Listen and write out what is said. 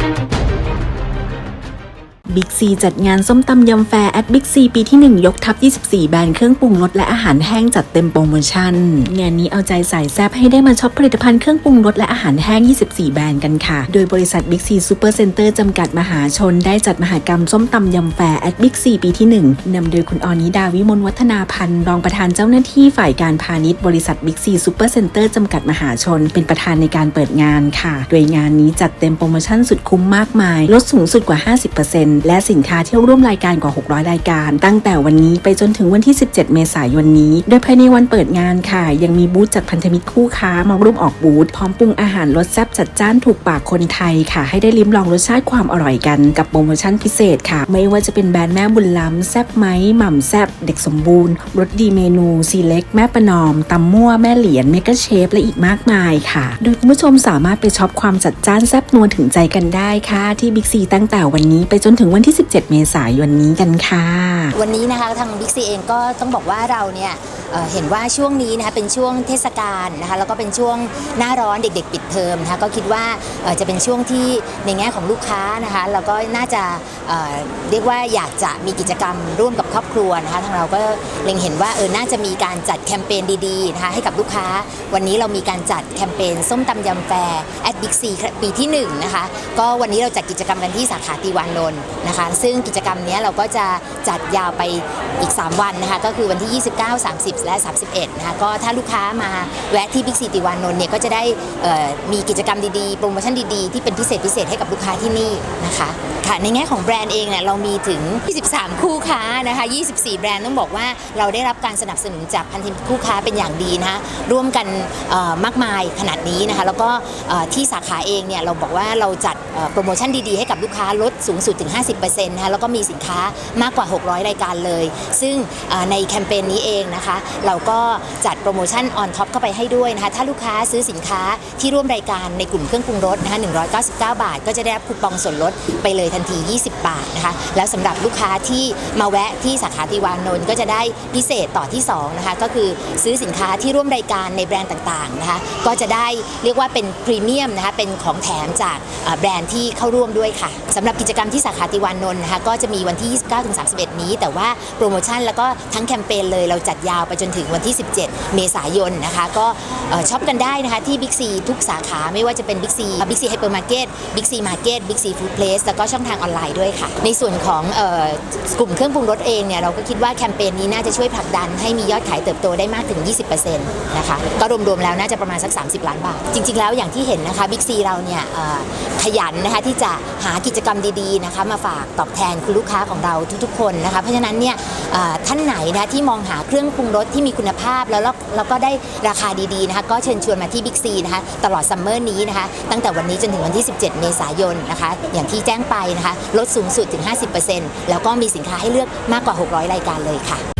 Thank you. บิ๊กซีจัดงานส้มตำยำแฟร์แอดบิ๊กซีปีที่ 1 ยกทัพ 24 แบรนด์เครื่องปรุงรสและอาหารแห้งจัดเต็มโปรโมชั่น งานนี้เอาใจใส่แซบให้ได้มาช็อปผลิตภัณฑ์เครื่องปรุงรสและอาหารแห้ง 24 แบรนด์กันค่ะ โดยบริษัทบิ๊กซีซูเปอร์เซ็นเตอร์จำกัดมหาชน ได้จัดมหากรรมส้มตำยำแฟร์แอดบิ๊กซีปีที่ 1 นำโดยคุณออนิดาวิมลวัฒนาพันธ์รองประธานเจ้าหน้าที่ฝ่ายการพาณิชย์บริษัทบิ๊กซีซูเปอร์เซ็นเตอร์จำกัดมหาชน เป็นประธานในการเปิดงานค่ะ โดยงานนี้จัดเต็มโปรโมชั่นสุดคุ้มมากมายลดสูงสุดกว่า 50%และสินค้าที่ร่วมรายการกว่า 600 รายการ ตั้งแต่วันนี้ไปจนถึงวันที่ 17 เมษายนนี้ โดยภายในวันเปิดงานค่ะ ยังมีบูธจากพันธมิตรคู่ค้ามาร่วมออกบูธพร้อมปรุงอาหารรสแซ่บจัดจ้านถูกปากคนไทยค่ะ ให้ได้ลิ้มลองรสชาติความอร่อยกันกับโปรโมชั่นพิเศษค่ะ ไม่ว่าจะเป็นแบรนด์แม่บุญล้ำแซ่บไหมหม่ำแซ่บเด็กสมบูรณ์รสดีเมนูซีเล็ก แม่ประนอมตำมั่วแม่เหรียญเมกะเชฟและอีกมากมายค่ะ โดยคุณผู้ชมสามารถไปช็อปความจัดจ้านแซ่บนัวถึงใจกันได้ค่ะ ที่บิ๊กซีตั้งแต่วันนี้ไปจนถึงวันที่ 17 เมษายนนี้กันค่ะ วันนี้นะคะทางบิ๊กซีเองก็ต้องบอกว่าเราเนี่ย เเห็นว่าช่วงนี้นะคะเป็นช่วงเทศกาลนะคะแล้วก็เป็นช่วงหน้าร้อนเด็ก ๆ ปิดเทอมนะคะก็คิดว่าจะเป็นช่วงที่ในแง่ของลูกค้านะคะแล้วก็น่าจะเเรียกว่าอยากจะมีกิจกรรมร่วมกับครอบครัวนะคะทางเราก็เล็งเห็นว่าเออน่าจะมีการจัดแคมเปญดีๆนะคะให้กับลูกค้า วันนี้เรามีการจัดแคมเปญส้มตำยำแฟร์แอดบิ๊กซีปีที่หนึ่งนะคะก็วันนี้เราจัดกิจกรรมกันที่สาขาตีวานนท์นะคะซึ่งกิจกรรมนี้เราก็จะจัดยาวไปอีก 3 วันนะคะก็คือวันที่ 29 30และ 31 นะคะก็ถ้าลูกค้ามาแวะที่บิ๊กซีติวานนท์เนี่ยก็จะได้มีกิจกรรมดีๆ โปรโมชั่นดีๆ ที่เป็นพิเศษพิเศษให้กับลูกค้าที่นี่นะคะค่ะในแง่ของแบรนด์เองเนี่ยเรามีถึง 23 คู่ค้านะคะ 24 แบรนด์ต้องบอกว่าเราได้รับการสนับสนุนจากพันธมิตรคู่ค้าเป็นอย่างดีนะคะร่วมกันมากมายขนาดนี้นะคะแล้วก็ที่สาขาเองเนี่ยเราบอกว่าเราจัดโปรโมชั่นดีๆ ให้กับลูกค้าลดสูงสุดถึง 50%นะคะแล้วก็มีสินค้ามากกว่า 600 รายการเลย ซึ่งในแคมเปญนี้เองนะคะเราก็จัดโปรโมชั่นออนท็อปเข้าไปให้ด้วยนะคะ ถ้าลูกค้าซื้อสินค้าที่ร่วมรายการในกลุ่มเครื่องปรุงรสนะคะ199 บาท ก็จะได้รับคูปองส่วนลดไปเลยทันที 20 บาทนะคะ แล้วสำหรับลูกค้าที่มาแวะที่สาขาติวานนท์ก็จะได้พิเศษต่อที่2นะคะ ก็คือซื้อสินค้าที่ร่วมรายการในแบรนด์ต่างๆนะคะ ก็จะได้เรียกว่าเป็นพรีเมียมนะคะ เป็นของแถมจากแบรนด์ที่เข้าร่วมด้วยค่ะสำหรับกิจกรรมที่สาขาติวานนท์นะคะ ก็จะมีวันที่ 29-31 นี้ แต่ว่าโปรโมชั่นแล้วก็ทั้งแคมเปญเลยเราจัดยาวไปจนถึงวันที่ 17 เมษายนนะคะก็ช็อปกันได้นะคะที่บิ๊กซีทุกสาขาไม่ว่าจะเป็นบิ๊กซีบิ๊กซีไฮเปอร์มาร์เก็ตบิ๊กซีมาร์เก็ตบิ๊กซีฟู้ดเพลสแล้วก็ช่องทางออนไลน์ด้วยค่ะ ในส่วนของออกลุ่มเครื่องปรุงรสเองเนี่ยเราก็คิดว่าแคมเปญนี้น่าจะช่วยผลักดันให้มียอดขายเติบโตได้มากถึง 20%นะคะก็รวมๆแล้วน่าจะประมาณสัก 30 ล้านบาท จริง ๆ แล้วอย่างที่เห็นนะคะบิ๊กซีเราเนี่ยขยันนะคะที่จะหากิจกรรมดีๆนะคะมาฝากตอบแทนคุณลูกค้าของเราทุกๆ คนนะคะเพราะฉะนั้นเนี่ยท่านไหนนะที่มองหาเครื่องปรุงรสที่มีคุณภาพแล้วแล้วก็ได้ราคาดีๆนะคะก็เชิญชวนมาที่บิ๊กซีนะคะตลอดซัมเมอร์นี้นะคะตั้งแต่วันนี้จนถึงวันที่ 17 เมษายนนะคะอย่างที่แจ้งไปนะคะลดสูงสุดถึง 50%แล้วก็มีสินค้าให้เลือกมากกว่า 600 รายการเลยค่ะ